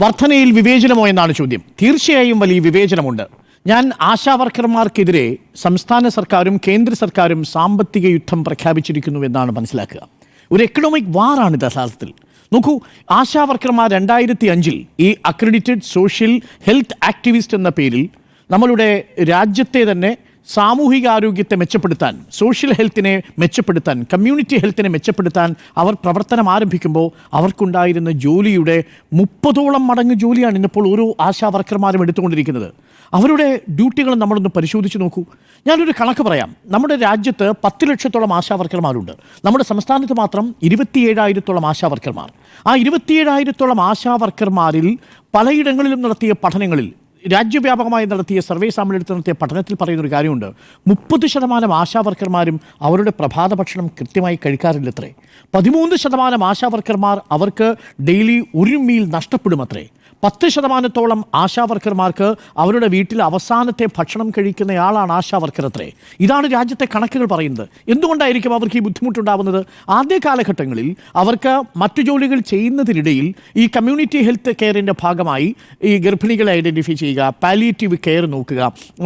വർധനയിൽ വിവേചനമോ എന്നാണ് ചോദ്യം. തീർച്ചയായും വലിയ വിവേചനമുണ്ട്. ഞാൻ ആശാവർക്കർമാർക്കെതിരെ സംസ്ഥാന സർക്കാരും കേന്ദ്ര സർക്കാരും സാമ്പത്തിക യുദ്ധം പ്രഖ്യാപിച്ചിരിക്കുന്നു എന്നാണ് മനസ്സിലാക്കുക. ഒരു എക്കണോമിക് വാറാണ് യഥാർത്ഥത്തിൽ. നോക്കൂ ആശാവർക്കർമാർ രണ്ടായിരത്തി അഞ്ചിൽ ഈ അക്രഡിറ്റഡ് സോഷ്യൽ ഹെൽത്ത് ആക്ടിവിസ്റ്റ് എന്ന പേരിൽ നമ്മളുടെ രാജ്യത്തെ തന്നെ സാമൂഹികാരോഗ്യത്തെ മെച്ചപ്പെടുത്താൻ സോഷ്യൽ ഹെൽത്തിനെ മെച്ചപ്പെടുത്താൻ കമ്മ്യൂണിറ്റി ഹെൽത്തിനെ മെച്ചപ്പെടുത്താൻ അവർ പ്രവർത്തനം ആരംഭിക്കുമ്പോൾ അവർക്കുണ്ടായിരുന്ന ജോലിയുടെ മുപ്പതോളം മടങ്ങ് ജോലിയാണ് ഇന്നിപ്പോൾ ഓരോ ആശാ വർക്കർമാരും എടുത്തുകൊണ്ടിരിക്കുന്നത്. അവരുടെ ഡ്യൂട്ടികൾ നമ്മളൊന്ന് പരിശോധിച്ച് നോക്കൂ. ഞാനൊരു കണക്ക് പറയാം. നമ്മുടെ രാജ്യത്ത് പത്ത് ലക്ഷത്തോളം ആശാ വർക്കർമാരുണ്ട് നമ്മുടെ സംസ്ഥാനത്ത് മാത്രം ഇരുപത്തിയേഴായിരത്തോളം ആശാ വർക്കർമാർ ആ ഇരുപത്തിയേഴായിരത്തോളം ആശാ വർക്കർമാരിൽ പലയിടങ്ങളിലും നടത്തിയ പഠനങ്ങളിൽ രാജ്യവ്യാപകമായി നടത്തിയ സർവേ സാമ്പിളെടുത്ത് നടത്തിയ പഠനത്തിൽ പറയുന്ന ഒരു കാര്യമുണ്ട്. മുപ്പത് ശതമാനം ആശാവർക്കർമാരും അവരുടെ പ്രഭാത ഭക്ഷണം കൃത്യമായി കഴിക്കാറില്ലത്രേ. പതിമൂന്ന് ശതമാനം ആശാവർക്കർമാർ അവർക്ക് ഡെയിലി ഒരു മീൽ നഷ്ടപ്പെടുമത്രേ. പത്ത് ശതമാനത്തോളം ആശാവർക്കർമാർക്ക് അവരുടെ വീട്ടിൽ അവസാനത്തെ ഭക്ഷണം കഴിക്കുന്നയാളാണ് ആശാ വർക്കർ അത്രേ. ഇതാണ് രാജ്യത്തെ കണക്കുകൾ പറയുന്നത്. എന്തുകൊണ്ടായിരിക്കും അവർക്ക് ഈ ബുദ്ധിമുട്ടുണ്ടാവുന്നത്? ആദ്യ കാലഘട്ടങ്ങളിൽ അവർക്ക് മറ്റു ജോലികൾ ചെയ്യുന്നതിനിടയിൽ ഈ കമ്മ്യൂണിറ്റി ഹെൽത്ത് കെയറിന്റെ ഭാഗമായി ഈ ഗർഭിണികളെ ഐഡന്റിഫൈ ചെയ്യുക പാലിയേറ്റീവ് കെയർ നോക്കുക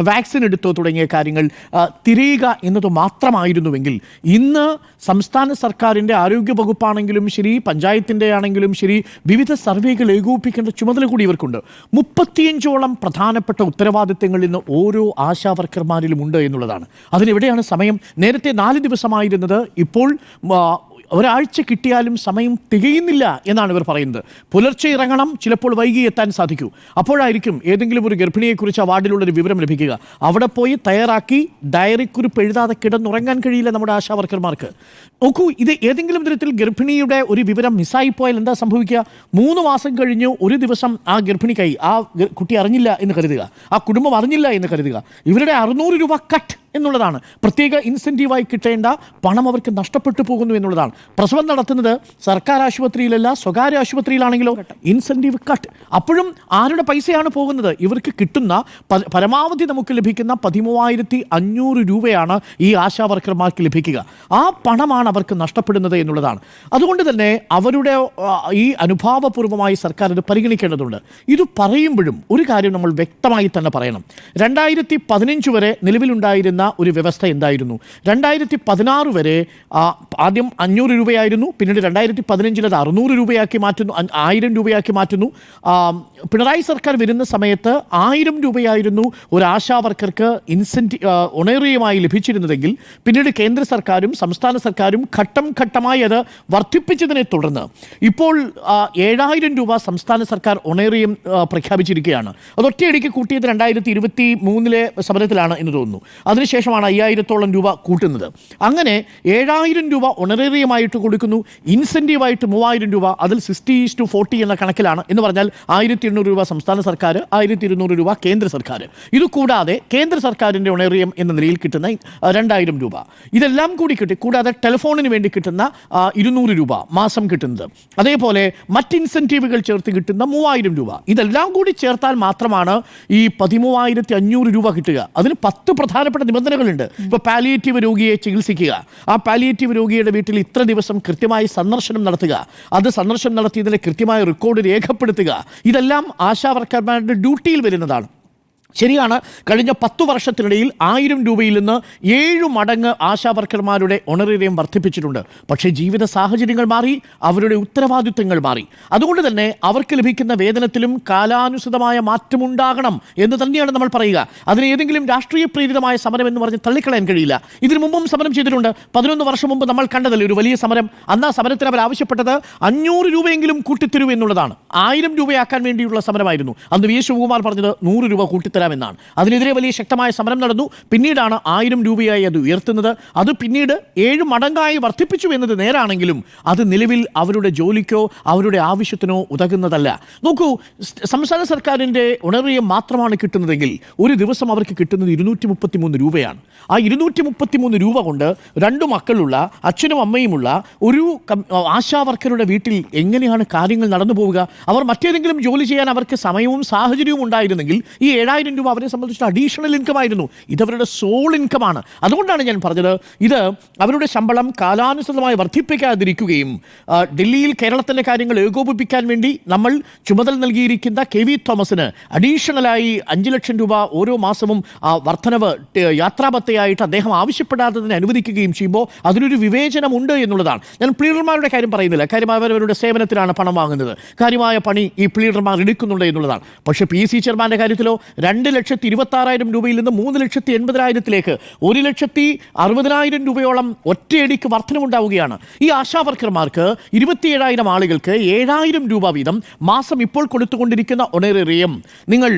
വാക്സിൻ എടുത്തോ തുടങ്ങിയ കാര്യങ്ങൾ തിരയുക എന്നത് മാത്രമായിരുന്നുവെങ്കിൽ ഇന്ന് സംസ്ഥാന സർക്കാരിന്റെ ആരോഗ്യ വകുപ്പാണെങ്കിലും ശരി പഞ്ചായത്തിന്റെ ആണെങ്കിലും ശരി വിവിധ സർവേകൾ ഏകോപിപ്പിക്കേണ്ട ചുമതല കൂടി ഇവർക്കുണ്ട്. മുപ്പത്തിയഞ്ചോളം പ്രധാനപ്പെട്ട ഉത്തരവാദിത്തങ്ങൾ ഇന്ന് ഓരോ ആശാവർക്കർമാരിലും ഉണ്ട് എന്നുള്ളതാണ്. അതിനെവിടെയാണ് സമയം? നേരത്തെ നാല് ദിവസമായിരുന്നത്. ഇപ്പോൾ ഒരാഴ്ച കിട്ടിയാലും സമയം തികയുന്നില്ല എന്നാണ് ഇവർ പറയുന്നത്. പുലർച്ചെ ഇറങ്ങണം ചിലപ്പോൾ വൈകി എത്താൻ സാധിക്കൂ. അപ്പോഴായിരിക്കും ഏതെങ്കിലും ഒരു ഗർഭിണിയെക്കുറിച്ച് ആ വാർഡിലുള്ള ഒരു വിവരം ലഭിക്കുക. അവിടെ പോയി തയ്യാറാക്കി ഡയറിക്കുറിപ്പ് എഴുതാതെ കിടന്നുറങ്ങാൻ കഴിയില്ല നമ്മുടെ ആശാ വർക്കർമാർക്ക് നോക്കൂ ഇത് ഏതെങ്കിലും തരത്തിൽ ഗർഭിണിയുടെ ഒരു വിവരം മിസ്സായിപ്പോയാൽ എന്താ സംഭവിക്കുക? മൂന്ന് മാസം കഴിഞ്ഞ് ഒരു ദിവസം ആ ഗർഭിണിക്കായി ആ കുട്ടി അറിഞ്ഞില്ല എന്ന് കരുതുക. ആ കുടുംബം അറിഞ്ഞില്ല എന്ന് കരുതുക. ഇവരുടെ അറുന്നൂറ് രൂപ കട്ട്. എന്നുള്ളതാണ്. പ്രത്യേക ഇൻസെന്റീവായി കിട്ടേണ്ട പണം അവർക്ക് നഷ്ടപ്പെട്ടു പോകുന്നു എന്നുള്ളതാണ്. പ്രസവം നടത്തുന്നത് സർക്കാർ ആശുപത്രിയിലല്ല സ്വകാര്യ ആശുപത്രിയിലാണെങ്കിലോ? Incentive cut. അപ്പോഴും ആരുടെ പൈസയാണ് പോകുന്നത്? ഇവർക്ക് കിട്ടുന്ന പരമാവധി നമുക്ക് ലഭിക്കുന്ന പതിമൂവായിരത്തി അഞ്ഞൂറ് രൂപയാണ് ഈ ആശാ വർക്കർമാർക്ക് ലഭിക്കുക. ആ പണമാണ് അവർക്ക് നഷ്ടപ്പെടുന്നത് എന്നുള്ളതാണ്. അതുകൊണ്ട് തന്നെ അവരുടെ ഈ അനുഭാവപൂർവമായി സർക്കാർ ഇത് പരിഗണിക്കേണ്ടതുണ്ട്. ഇത് പറയുമ്പോഴും ഒരു കാര്യം നമ്മൾ വ്യക്തമായി തന്നെ പറയണം. രണ്ടായിരത്തി പതിനഞ്ച് വരെ നിലവിലുണ്ടായിരുന്ന ഒരു വ്യവസ്ഥ എന്തായിരുന്നു? രണ്ടായിരത്തി പതിനാറ് വരെ ആദ്യം അഞ്ഞൂറ് രൂപയായിരുന്നു പിന്നീട് രണ്ടായിരത്തി പതിനഞ്ചിൽ അത് അറുന്നൂറ് രൂപയാക്കി മാറ്റുന്നു ആയിരം രൂപയാക്കി മാറ്റുന്നു. പിണറായി സർക്കാർ വരുന്ന സമയത്ത് ആയിരം രൂപയായിരുന്നു ഒരു ആശാ വർക്കർക്ക് ഇൻസെന്റി ഒണേറിയമായി ലഭിച്ചിരുന്നതെങ്കിൽ പിന്നീട് കേന്ദ്ര സർക്കാരും സംസ്ഥാന സർക്കാരും ഘട്ടം ഘട്ടമായി അത് വർദ്ധിപ്പിച്ചതിനെ തുടർന്ന് ഇപ്പോൾ ഏഴായിരം രൂപ സംസ്ഥാന സർക്കാർ ഒണേറിയം പ്രഖ്യാപിച്ചിരിക്കുകയാണ്. അത് ഒറ്റയടിക്ക് കൂട്ടിയത് രണ്ടായിരത്തി ഇരുപത്തി മൂന്നിലെ സമരത്തിലാണ് എന്ന് തോന്നുന്നു. അതിനുശേഷമാണ് അയ്യായിരത്തോളം രൂപ കൂട്ടുന്നത്. അങ്ങനെ ഏഴായിരം രൂപ ഒണറേറിയമായിട്ട് കൊടുക്കുന്നു. ഇൻസെന്റീവായിട്ട് മൂവായിരം രൂപ അതിൽ സിക്സ്റ്റി ടു ഫോർട്ടി എന്ന കണക്കിലാണ്. എന്ന് പറഞ്ഞാൽ ആയിരത്തി എണ്ണൂറ് രൂപ സംസ്ഥാന സർക്കാർ ആയിരത്തി ഇരുന്നൂറ് രൂപ കേന്ദ്ര സർക്കാർ ഇത് കൂടാതെ കേന്ദ്ര സർക്കാരിന്റെ ഒണേറിയം എന്ന നിലയിൽ കിട്ടുന്ന രണ്ടായിരം രൂപ. ഇതെല്ലാം കൂടി കിട്ടി കൂടാതെ ടെലിഫോണിന് വേണ്ടി കിട്ടുന്ന ഇരുന്നൂറ് രൂപ മാസം കിട്ടുന്നത്. അതേപോലെ മറ്റ് ഇൻസെന്റീവുകൾ ചേർത്ത് കിട്ടുന്ന മൂവായിരം രൂപ. ഇതെല്ലാം കൂടി ചേർത്താൽ മാത്രമാണ് ഈ പതിമൂവായിരത്തി അഞ്ഞൂറ് രൂപ കിട്ടുക. അതിന് പത്ത് പ്രധാനപ്പെട്ട നിബന്ധനകളുണ്ട് ഇപ്പോൾ പാലിയേറ്റീവ് രോഗിയെ ചികിത്സിക്കുക. ആ പാലിയേറ്റീവ് രോഗിയുടെ വീട്ടിൽ ഇത്ര ദിവസം കൃത്യമായി സന്ദർശനം നടത്തുക. അത് സന്ദർശനം നടത്തിയതിന്റെ കൃത്യമായ റെക്കോർഡ് രേഖപ്പെടുത്തുക. ഇതെല്ലാം ആശാ വർക്കർമാരുടെ ഡ്യൂട്ടിയിൽ വരുന്നതാണ്. ശരിയാണ്. കഴിഞ്ഞ പത്തു വർഷത്തിനിടയിൽ ആയിരം രൂപയിൽ നിന്ന് ഏഴു മടങ്ങ് ആശാവർക്കർമാരുടെ ഒണറേറിയം വർദ്ധിപ്പിച്ചിട്ടുണ്ട്. പക്ഷേ ജീവിത സാഹചര്യങ്ങൾ മാറി അവരുടെ ഉത്തരവാദിത്വങ്ങൾ മാറി. അതുകൊണ്ട് തന്നെ അവർക്ക് ലഭിക്കുന്ന വേതനത്തിലും കാലാനുസൃതമായ മാറ്റമുണ്ടാകണം എന്ന് തന്നെയാണ് നമ്മൾ പറയുക. അതിന് ഏതെങ്കിലും രാഷ്ട്രീയ പ്രേരിതമായ സമരം എന്ന് പറഞ്ഞ് തള്ളിക്കളയാൻ കഴിയില്ല. ഇതിനു മുമ്പും സമരം ചെയ്തിട്ടുണ്ട്. പതിനൊന്ന് വർഷം മുമ്പ് നമ്മൾ കണ്ടതല്ലേ ഒരു വലിയ സമരം. അന്ന് ആ സമരത്തിന് അവർ ആവശ്യപ്പെട്ടത് അഞ്ഞൂറ് രൂപയെങ്കിലും കൂട്ടിത്തരൂ എന്നുള്ളതാണ്. ആയിരം രൂപയാക്കാൻ വേണ്ടിയുള്ള സമരമായിരുന്നു. അന്ന് വി ശിവകുമാർ പറഞ്ഞത് നൂറ് രൂപ കൂട്ടിത്തരാമെന്നാണ് അതിനെതിരെ വലിയ ശക്തമായ സമരം നടന്നു. പിന്നീടാണ് ആയിരം രൂപയായി അത് ഉയർത്തുന്നത്. അത് പിന്നീട് ഏഴ് മടങ്ങായി വർദ്ധിപ്പിച്ചു എന്നത് നേരാണെങ്കിലും അത് നിലവിൽ അവരുടെ ജോലിക്കോ അവരുടെ ആവശ്യത്തിനോ ഉതകുന്നതല്ല. നോക്കൂ സംസ്ഥാന സർക്കാരിന്റെ ഉണർവ്യം മാത്രമാണ് കിട്ടുന്നതെങ്കിൽ ഒരു ദിവസം അവർക്ക് കിട്ടുന്നത് ഇരുന്നൂറ്റി മുപ്പത്തി മൂന്ന് രൂപയാണ്. ആ ഇരുന്നൂറ്റി മുപ്പത്തി മൂന്ന് രൂപ കൊണ്ട് രണ്ടു മക്കളുള്ള അച്ഛനും അമ്മയുമുള്ള ഒരു ആശാവർക്കരുടെ വീട്ടിൽ എങ്ങനെയാണ് കാര്യങ്ങൾ നടന്നു പോവുക? അവർ മറ്റേതെങ്കിലും ജോലി ചെയ്യാൻ അവർക്ക് സമയവും സാഹചര്യവും ഉണ്ടായിരുന്നെങ്കിൽ ഈ ഏഴായിരം പതിനായിരം രൂപ അവരെ സംബന്ധിച്ച് അഡീഷണൽ ഇൻകം ആയിരുന്നു. ഇതവരുടെ സോൾ ഇൻകമാണ് അതുകൊണ്ടാണ് ഞാൻ പറഞ്ഞത് ഇത് അവരുടെ ശമ്പളം കാലാനുസൃതമായി വർദ്ധിപ്പിക്കാതിരിക്കുകയും ഡൽഹിയിൽ കേരളത്തിന്റെ കാര്യങ്ങൾ ഏകോപിപ്പിക്കാൻ വേണ്ടി നമ്മൾ ചുമതല നൽകിയിരിക്കുന്ന കെ വി തോമസിന് അഡീഷണലായി അഞ്ച് ലക്ഷം രൂപ ഓരോ മാസവും വർധനവ് യാത്രാപത്തയായിട്ട് അദ്ദേഹം ആവശ്യപ്പെടാത്തതിന് അനുവദിക്കുകയും ചെയ്യുമ്പോൾ അതിനൊരു വിവേചനമുണ്ട് എന്നുള്ളതാണ്. ഞാൻ പ്ലീഡർമാരുടെ കാര്യം പറയുന്നില്ല. കാര്യം അവരവരുടെ സേവനത്തിലാണ് പണം വാങ്ങുന്നത്. കാര്യമായ പണി ഈ പ്ലീഡർമാർ എടുക്കുന്നുണ്ട് എന്നുള്ളതാണ്. പക്ഷേ പി സി ചെയർമാന്റെ കാര്യത്തിലോ രണ്ട് ലക്ഷത്തി ഇരുപത്താറായിരം രൂപയിൽ നിന്ന് മൂന്ന് ലക്ഷത്തി എൺപതിനായിരത്തിലേക്ക് ഒരു ലക്ഷത്തി അറുപതിനായിരം രൂപയോളം ഒറ്റയടിക്ക് വർധനമുണ്ടാവുകയാണ് ഈ ആശാ വർക്കർമാർക്ക് ഇരുപത്തിയേഴായിരം ആളുകൾക്ക് ഏഴായിരം രൂപ വീതം മാസം ഇപ്പോൾ കൊടുത്തുകൊണ്ടിരിക്കുന്ന ഒണേറിയം നിങ്ങൾ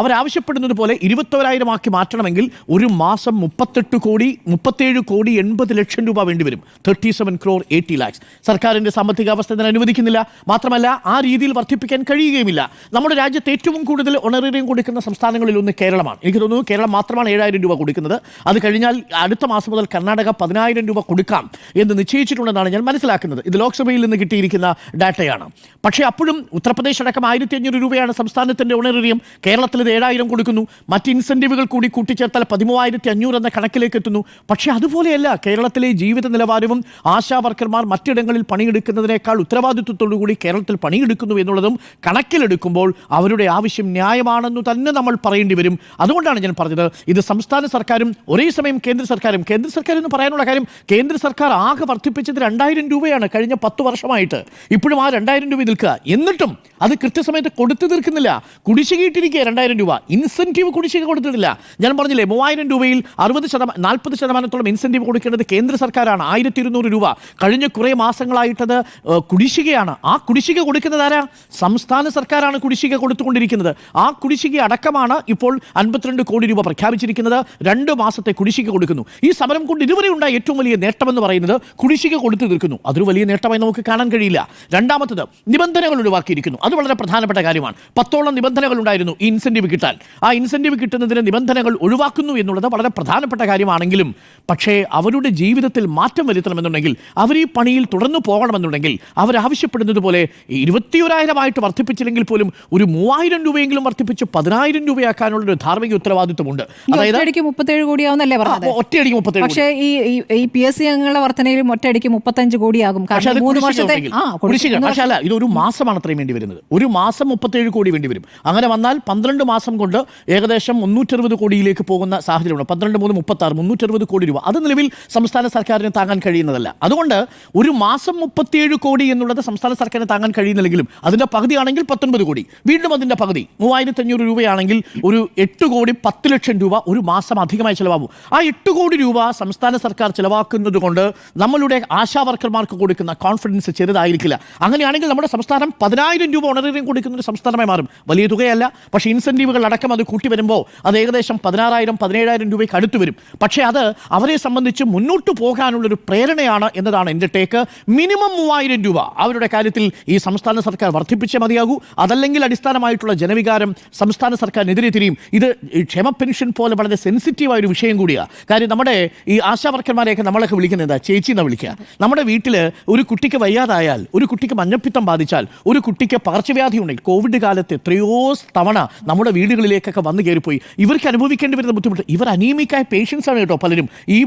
അവരാവശ്യപ്പെടുന്നത് പോലെ ഇരുപത്തോരായിരം ആക്കി മാറ്റണമെങ്കിൽ ഒരു മാസം മുപ്പത്തെട്ട് കോടി മുപ്പത്തേഴ് കോടി എൺപത് ലക്ഷം രൂപ വേണ്ടിവരും thirty seven crore eighty lakhs സർക്കാരിന്റെ സാമ്പത്തിക അവസ്ഥ ഇതിന് അനുവദിക്കുന്നില്ല. മാത്രമല്ല ആ രീതിയിൽ വർദ്ധിപ്പിക്കാൻ കഴിയുകയുമില്ല. നമ്മുടെ രാജ്യത്ത് ഏറ്റവും കൂടുതൽ ഒണറേറിയം കൊടുക്കുന്ന സംസ്ഥാനങ്ങളിൽ ഒന്ന് കേരളമാണ്. എനിക്ക് തോന്നുന്നു കേരളം മാത്രമാണ് ഏഴായിരം രൂപ കൊടുക്കുന്നത്. അത് കഴിഞ്ഞാൽ അടുത്ത മാസം മുതൽ കർണാടക പതിനായിരം രൂപ കൊടുക്കാം എന്ന് നിശ്ചയിച്ചിട്ടുണ്ടെന്നാണ് ഞാൻ മനസ്സിലാക്കുന്നത്. ഇത് ലോക്സഭയിൽ നിന്ന് കിട്ടിയിരിക്കുന്ന ഡാറ്റയാണ്. പക്ഷേ അപ്പോഴും ഉത്തർപ്രദേശ് അടക്കം ആയിരത്തി അഞ്ഞൂറ് രൂപയാണ് സംസ്ഥാനത്തിന്റെ ഉണരറിയം കേരളത്തിൽ ഇത് ഏഴായിരം കൊടുക്കുന്നു. മറ്റ് ഇൻസെന്റീവുകൾ കൂടി കൂട്ടിച്ചേർത്താൽ പതിമൂവായിരത്തി അഞ്ഞൂറ് എന്ന കണക്കിലേക്ക് എത്തുന്നു. പക്ഷേ അതുപോലെയല്ല കേരളത്തിലെ ജീവിത നിലവാരവും ആശാ വർക്കർമാർ മറ്റിടങ്ങളിൽ പണിയെടുക്കുന്നതിനേക്കാൾ ഉത്തരവാദിത്വത്തോടുകൂടി കേരളത്തിൽ പണിയെടുക്കുന്നു എന്നുള്ളതും കണക്കിലെടുക്കുമ്പോൾ അവരുടെ ആവശ്യം ന്യായമാണെന്ന് തന്നെ നമ്മൾ പറയേണ്ടി വരും. അതുകൊണ്ടാണ് ഞാൻ പറഞ്ഞത് ഇത് സംസ്ഥാന സർക്കാരും ഒരേ സമയം കേന്ദ്ര സർക്കാരും കേന്ദ്ര സർക്കാർ എന്ന് പറയാനുള്ള കാര്യം കേന്ദ്ര സർക്കാർ ആകെ വർദ്ധിപ്പിച്ചത് രണ്ടായിരം രൂപയാണ് കഴിഞ്ഞ പത്ത് വർഷമായിട്ട്. ഇപ്പോഴും ആ രണ്ടായിരം രൂപ നിൽക്കുക. എന്നിട്ടും അത് കൃത്യസമയത്ത് കൊടുത്തു തീർക്കുന്നില്ല. കുടിശ്ശികയിട്ടിരിക്കുക രണ്ടായിരം രൂപ. ഇൻസെന്റീവ് കുടിശ്ശിക കൊടുത്തിട്ടില്ല. ഞാൻ പറഞ്ഞില്ലേ മൂവായിരം രൂപയിൽ അറുപത് ശതമാനം നാൽപ്പത് ശതമാനത്തോളം ഇൻസെന്റീവ് കൊടുക്കേണ്ടത് കേന്ദ്ര സർക്കാരാണ്. ആയിരത്തി ഇരുന്നൂറ് രൂപ. കഴിഞ്ഞ കുറേ മാസങ്ങളായിട്ടത് കുടിശ്ശികയാണ്. ആ കുടിശ്ശിക കൊടുക്കുന്നത് ആരാ? സംസ്ഥാന സർക്കാരാണ് കുടിശ്ശിക കൊടുത്തുകൊണ്ടിരിക്കുന്നത്. ആ കുടിശ്ശിക അടക്കമാണ് ഇപ്പോൾ അൻപത്തിരണ്ട് കോടി രൂപ പ്രഖ്യാപിച്ചിരിക്കുന്നത്. രണ്ട് മാസത്തെ കുടിശ്ശിക കൊടുക്കുന്നു. ഈ സമരം കൊണ്ട് ഇതുവരെ ഉണ്ടായ ഏറ്റവും വലിയ നേട്ടമെന്ന് പറയുന്നത് കുടിശ്ശിക കൊടുത്തു തീർക്കുന്നു. അതൊരു വലിയ നേട്ടമായി നമുക്ക് കാണാൻ കഴിയില്ല. രണ്ടാമത്തത് നിബന്ധനകൾ ഒഴിവാക്കിയിരിക്കുന്നു. അത് വളരെ പ്രധാനപ്പെട്ട കാര്യമാണ്. പത്തോളം നിബന്ധനകൾ ഉണ്ടായിരുന്നു ഈ ഇൻസെന്റീവ് കിട്ടാൻ. ആ ഇൻസെന്റീവ് കിട്ടുന്നതിന് നിബന്ധനകൾ ഒഴിവാക്കുന്നു എന്നുള്ളത് വളരെ പ്രധാനപ്പെട്ട കാര്യമാണെങ്കിലും പക്ഷേ അവരുടെ ജീവിതത്തിൽ മാറ്റം വരുത്തണമെന്നുണ്ടെങ്കിൽ അവർ ഈ പണിയിൽ തുടർന്നു പോകണമെന്നുണ്ടെങ്കിൽ അവരാവശ്യപ്പെടുന്നത് പോലെ ഇരുപത്തിയൊരായിരമായിട്ട് വർദ്ധിപ്പിച്ചില്ലെങ്കിൽ പോലും ഒരു മൂവായിരം രൂപയെങ്കിലും വർദ്ധിപ്പിച്ച് പതിനായിരം രൂപയാക്കാനുള്ള ഒരു ധാർമ്മിക ഉത്തരവാദിത്വമുണ്ട്. അതായത് മുപ്പത്തേഴ് കോടിയാവുന്നല്ലേ പറഞ്ഞത്? ഒറ്റയടിക്ക് മുപ്പത്തേഴ് പക്ഷേ ഈ ഈ- പി എസ് സി അംഗങ്ങളുടെ വർധനയിലും ഒറ്റയടിക്ക് മുപ്പത്തഞ്ച് കോടിയാകും. കാരണം മൂന്ന് കുടിശ്ശിക വർഷത്തെ പക്ഷേ അല്ല ഇത് ഒരു മാസമാണ് അത്രയും വേണ്ടി വരുന്നത്. ഒരു മാസം മുപ്പത്തേഴ് കോടി വേണ്ടി വരും. അങ്ങനെ വന്നാൽ പന്ത്രണ്ട് മാസം കൊണ്ട് ഏകദേശം മുന്നൂറ്ററുപത് കോടിയിലേക്ക് പോകുന്ന സാഹചര്യമാണ് പന്ത്രണ്ട് മൂന്ന് മുപ്പത്തി ആറ് മുന്നൂറ്ററുപത് കോടി രൂപ. അത് നിലവിൽ സംസ്ഥാന സർക്കാരിന് താങ്ങാൻ കഴിയുന്നതല്ല. അതുകൊണ്ട് ഒരു മാസം മുപ്പത്തിയേഴ് കോടി എന്നുള്ളത് സംസ്ഥാന സർക്കാരിന് താങ്ങാൻ കഴിയുന്നില്ലെങ്കിലും അതിന്റെ പകുതിയാണെങ്കിൽ പത്തൊൻപത് കോടി. വീണ്ടും അതിന്റെ പകുതി. മൂവായിരത്തി അഞ്ഞൂറ് രൂപയാണെങ്കിൽ ഒരു എട്ട് കോടി പത്ത് ലക്ഷം രൂപ ഒരു മാസം അധികമായി ചിലവാകും. ആ എട്ട് കോടി രൂപ സംസ്ഥാന സർക്കാർ ചിലവാക്കുന്നത് കൊണ്ട് നമ്മളുടെ ആശാ വർക്കർമാർക്ക് കൊടുക്കുന്ന കോൺഫിഡൻസ് ചെറുതായിരിക്കില്ല. അങ്ങനെയാണെങ്കിൽ നമ്മുടെ സംസ്ഥാനം പതിനായിരം രൂപ ഉണരേറിയും കൊടുക്കുന്ന ഒരു സംസ്ഥാനമായി മാറും. വലിയ തുകയല്ല പക്ഷേ ഇൻസെന്റീവുകൾ അടക്കം അത് കൂട്ടി വരുമ്പോൾ അത് ഏകദേശം പതിനാറായിരം പതിനേഴായിരം രൂപയ്ക്ക് അടുത്ത് വരും. പക്ഷേ അത് അവരെ സംബന്ധിച്ച് മുന്നോട്ട് പോകാനുള്ളൊരു പ്രേരണയാണ് എന്നതാണ് എന്റെ ടേക്ക് മിനിമം മൂവായിരം രൂപ അവരുടെ കാര്യത്തിൽ ഈ സംസ്ഥാന സർക്കാർ വർദ്ധിപ്പിച്ചേ മതിയാകൂ. അതല്ലെങ്കിൽ അടിസ്ഥാനമായിട്ടുള്ള ജനവികാരം സംസ്ഥാന സർക്കാരിനെതിരെ തിരിയും. ഇത് ക്ഷമ പെൻഷൻ പോലെ വളരെ സെൻസിറ്റീവായ ഒരു വിഷയം കൂടിയാണ് കാര്യം നമ്മുടെ ഈ ആശാവർക്കന്മാരെയൊക്കെ നമ്മളൊക്കെ വിളിക്കുന്നത് എന്താ? ചേച്ചി എന്ന് വിളിക്കുക നമ്മുടെ വീട്ടിൽ ഒരു കുട്ടിക്ക് വയ്യാതായാൽ ഒരു കുട്ടിക്ക് മഞ്ഞപ്പിത്തം ബാധിച്ചാൽ ഒരു കുട്ടിക്ക് പകർച്ചവ്യാധി ഉണ്ടെങ്കിൽ കോവിഡ് കാലത്ത് എത്രയോ തവണ നമ്മുടെ വീടുകളിലേക്കൊക്കെ വന്നു കയറിപ്പോയി. ഇവർക്ക് അനുഭവിക്കേണ്ടി വരുന്ന ബുദ്ധിമുട്ട്. ഇവർ അനീമിക്കായ പേഷ്യൻസ് ആണ് കേട്ടോ പലരും. ഈ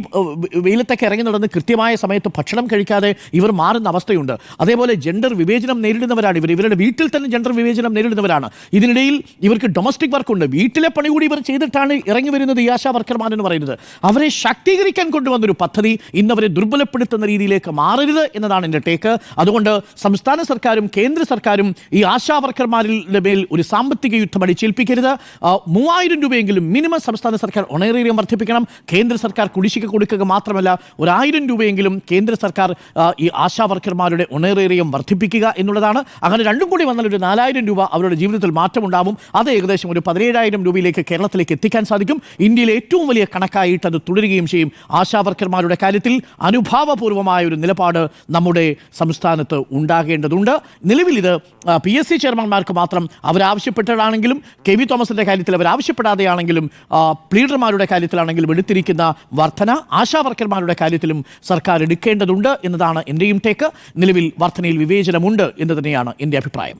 വെയിലത്തൊക്കെ ഇറങ്ങി നടന്ന് കൃത്യമായ സമയത്ത് ഭക്ഷണം കഴിക്കാതെ ഇവർ മാറുന്ന അവസ്ഥയുണ്ട്. അതേപോലെ ജെൻഡർ വിവേചനം നേരിടുന്നവരാണ് ഇവർ. ഇവരുടെ വീട്ടിൽ തന്നെ ജെൻഡർ വിവേചനം നേരിടുന്നവരാണ്. ഇതിനിടയിൽ ഇവർക്ക് ഡൊമസ്റ്റിക് വർക്ക് ഉണ്ട് വീട്ടിലെ പണി കൂടി ഇവർ ചെയ്തിട്ടാണ് ഇറങ്ങി വരുന്നത് ഈ ആശാ വർക്കർമാർ എന്ന് പറയുന്നത്. അവരെ ശാക്തീകരിക്കാൻ കൊണ്ടുവന്നൊരു പദ്ധതി ഇന്നവരെ ദുർബലപ്പെടുത്തുന്ന രീതിയിലേക്ക് മാറരുത് എന്നതാണ് എന്റെ ടേക്ക് അതുകൊണ്ട് സംസ്ഥാന സർക്കാരും കേന്ദ്ര സർക്കാരും ഈ ആശാ വർക്കർമാരുടെ മേൽ ഒരു സാമ്പത്തിക യുദ്ധം അടിച്ചേൽപ്പിക്കരുത്. മൂവായിരം രൂപയെങ്കിലും മിനിമം സംസ്ഥാന സർക്കാർ ഒണേറിയം വർദ്ധിപ്പിക്കണം. കേന്ദ്ര സർക്കാർ കുടിശ്ശിക കൊടുക്കുക മാത്രമല്ല ഒരായിരം രൂപയെങ്കിലും കേന്ദ്ര സർക്കാർ ഈ ആശാ വർക്കർമാരുടെ ഒണേറിയം വർദ്ധിപ്പിക്കുക എന്നുള്ളതാണ്. അങ്ങനെ രണ്ടും കൂടി വന്നാൽ ഒരു നാലായിരം രൂപ അവരുടെ ജീവിതത്തിൽ മാറ്റമുണ്ടാവും. അത് ഏകദേശം ഒരു പതിനേഴായിരം രൂപയിലേക്ക് കേരളത്തിലേക്ക് എത്തിക്കാൻ സാധിക്കും. ഇന്ത്യയിലെ ഏറ്റവും വലിയ കണക്കായിട്ട് അത് തുടരുകയും ചെയ്യും. ആശാവർക്കർമാരുടെ കാര്യത്തിൽ അനുഭാവപൂർവമായ ഒരു നിലപാട് നമ്മുടെ സംസ്ഥാനത്ത് ഉണ്ടാകേണ്ടതുണ്ട്. നിലവിൽ ഇത് പി എസ് സി ചെയർമാൻമാർക്ക് മാത്രം അവരാവശ്യപ്പെട്ടതാണെങ്കിലും കെ വി തോമസിന്റെ കാര്യത്തിൽ അവരാവശ്യപ്പെടാതെയാണെങ്കിലും പ്ലീഡർമാരുടെ കാര്യത്തിലാണെങ്കിലും എടുത്തിരിക്കുന്ന വർധന ആശാവർക്കർമാരുടെ കാര്യത്തിലും സർക്കാർ എടുക്കേണ്ടതുണ്ട് എന്നതാണ് എന്റെയും ടേക്ക്. നിലവിൽ വർധനയിൽ വിവേചനമുണ്ട് എന്ന് തന്നെയാണ് എന്റെ അഭിപ്രായം.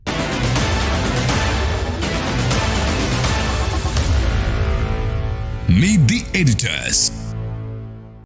The editors.